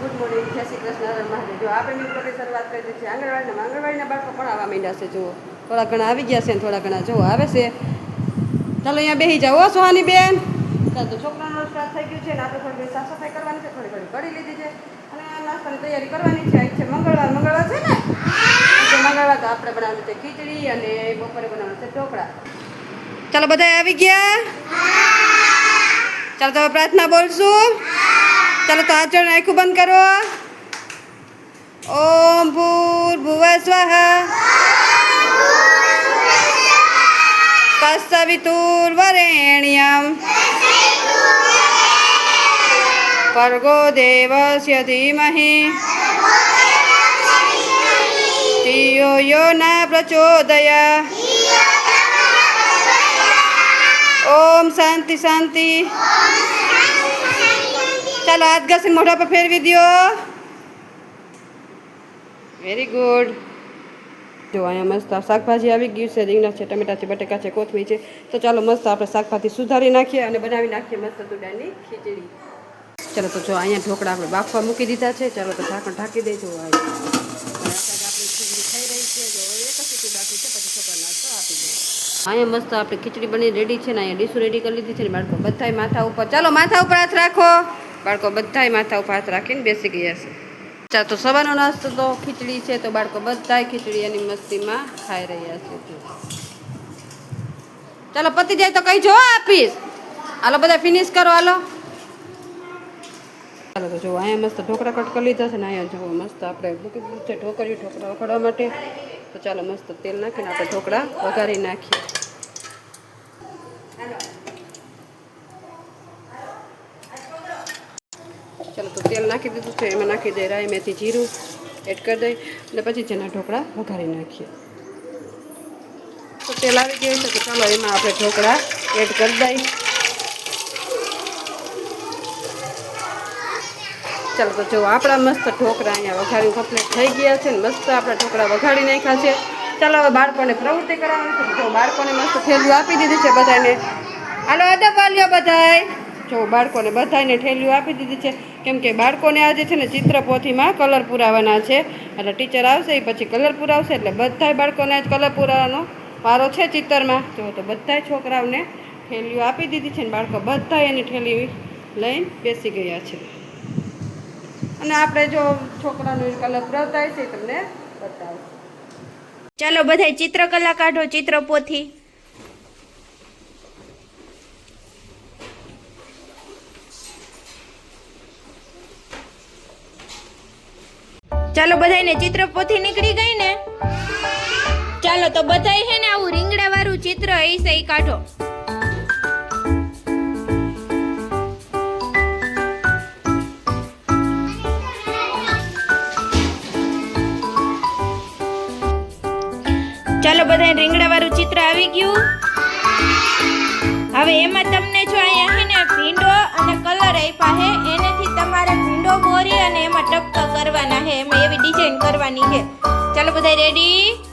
Good morning, જય શ્રી કૃષ્ણ મહાદેવ. જો આપણે ન્યૂ શરૂઆત કરી દીધી છે. આંગણવાડીના આંગણવાડીના બાળકો પણ આવવા માંડ્યા છે. જુઓ, થોડા ઘણા આવી ગયા છે ને થોડા ઘણા. જુઓ, આવે છે. ચાલો અહીંયા બેસી જાઓ. સોહાની બેન. ચાલો, તો છોકરાનો સ્ટાર્ટ થઈ ગયું છે ને આપણે થોડી સાફ સફાઈ કરવાની છે, થોડી ઘણી કરી લીધી છે. અને નાસ્તાની તૈયારી કરવાની છે. છે મંગળવાર મંગળવાર છે ને? મંગળવાર તો આપણે બનાવવાનું છે ખીચડી અને બપોરે બનાવવાનું છે ઢોકળા. ચાલો બધા આવી ગયા? ચાલો તમે પ્રાર્થના બોલશું. ચાલો તો હાથ જોડીને આખું બંધ કરો. ઓમ ભૂર ભુવ સ્વાહા. તસ્સવિતુર્વરેણ્યમ પર્ગો દેવસ્ય ધીમહિ. ધિયો યો ન પ્રચોદય. ઓમ શાંતિ શાંતિ. ચાલો હાથ ઘસીને મોઢા પર ફેરવી દો વેરી ગુડ જો અહીંયા મસ્ત શાકભાજી આવી ગયું છે, રીંગણા છે, ટમેટા છે, બટેકા છે, કોથમીર છે. તો ચાલો મસ્ત આપણે શાકભાજી સુધારી નાખીએ અને બનાવી નાખીએ મસ્ત તુડાની ખીચડી. ચાલો તો જો અહીંયા ઢોકળા આપણે બાફવા મૂકી દીધા છે. ચાલો તો ઢાંકણ ઢાંકી દેજો થઈ રહી છે. એક જ છે, પછી છોકરા અહીંયા મસ્ત આપણે ખીચડી બની રેડી છે ને અહીંયા ડીશું રેડી કરી લીધી છે ને બાળકો બધાય માથા ઉપર. ચાલો માથા ઉપર હાથ રાખો. બાળકો બધાય માથા ઉપર હાથ રાખીને બેસી ગયા છે. ચા તો સવારનો નાસ્તો તો ખીચડી છે તો બાળકો બધાય ખીચડી એની મસ્તીમાં ખાઈ રહ્યા છે. ચાલો પતી જાય તો કઈ જો આપીશ. હાલો બધા ફિનિશ કરો, હાલો. ચાલો તો જો અહીંયા મસ્ત ઢોકળા કટ કરી લીધા છે ને અહીંયા જો મસ્ત આપણે મૂકી દીધું છે ઢોકળ્યું, ઢોકળા વગાડવા માટે. તો ચાલો મસ્ત તેલ નાખીને આપણે ઢોકળા વઘારી નાખીએ. ચાલો તો તેલ નાખી દીધું છે, એમાં નાખી દઈએ રાઈ, મેથી, જીરું એડ કરી દઈ અને પછી જેના ઢોકળા વઘારી નાખીએ. તો તેલ આવી ગયું છે, તો ચાલો એમાં આપણે ઢોકળા એડ કરી દઈએ ચાલો તો જો આપણા મસ્ત ઢોકળા અહીંયા વઘારી કમ્પ્લીટ થઈ ગયા છે ને મસ્ત આપણા ઢોકળા વઘાડી નાખ્યા છે. ચાલો હવે બાળકોને પ્રવૃત્તિ કરાવવાની છે જો બાળકોને મસ્ત થેલું આપી દીધી છે બધાને હાલો, અદબ વાલ્યો બધાય. જો બાળકોને બધાને ઠેલીઓ આપી દીધી છે. કેમ કે બાળકોને આજે છે ને ચિત્રપોથીમાં કલર પુરાવાના છે. એટલે ટીચર આવશે એ પછી કલર પુરાવશે, એટલે બધાય બાળકોને આજ કલર પુરાવાનો વારો છે ચિત્રમાં જો તો બધાય છોકરાઓને ઠેલીઓ આપી દીધી છે ને બાળકો બધા એની ઠેલી લઈને બેસી ગયા છે. અને આપણે જો છોકરાનું કલર પુરાવતા એ તમને બતાવશું ચાલો બધાય ચિત્રકલા કાઢો ચિત્રપોથી ચાલો બધાયને ચિત્રપોથી નીકળી ગઈ ને? ચાલો તો બધાય હે ને આવું રીંગણા વાળું ચિત્ર એ સહી કાઢો. ચાલો બધાય રીંગણા વાળું ચિત્ર આવી ગયું. હવે એમાં તમને જો અહીંયા હે ને ભીંડો અને કલર આપ્યા હે, એનેથી તમારે ભીંડો બોરી અને એમાં ટપકા કરવાના હે એમાં એવી ડિઝાઇન કરવાની છે ચાલો બધા રેડી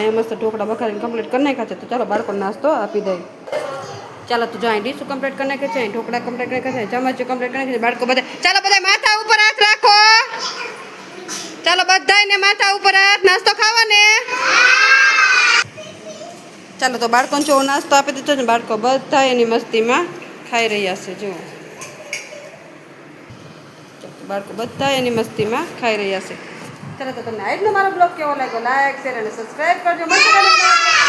અહીંયા મસ્ત ઢોકળા બખારીને કમ્પ્લીટ કરી નાખ્યા છે. તો ચાલો બાળકોને નાસ્તો આપી દઈએ. ચાલો તો જો અહીં ડીશું કમ્પ્લીટ કરી નાખે છે ઢોકળા કમ્પ્લીટ કરી નાખે છે ચમચી કમ્પ્લીટ કરી નાખે બાળકો બધા ચાલો બધા માથા ઉપર હાથ રાખો. ચાલો બધાને માથા ઉપર હાથ. નાસ્તો ખાવાને? ચાલો તો બાળકોને જો નાસ્તો આપી દીધો ને, બાળકો બધા એની મસ્તીમાં ખાઈ રહ્યા છે, જુઓ. બાળકો બધા એની મસ્તીમાં ખાઈ રહ્યા છે. ચાલો તો તમને આજનો મારો બ્લોગ કેવો લાગ્યો? લાઈક શેર અને સબસ્ક્રાઈબ કરજો. મસ્ત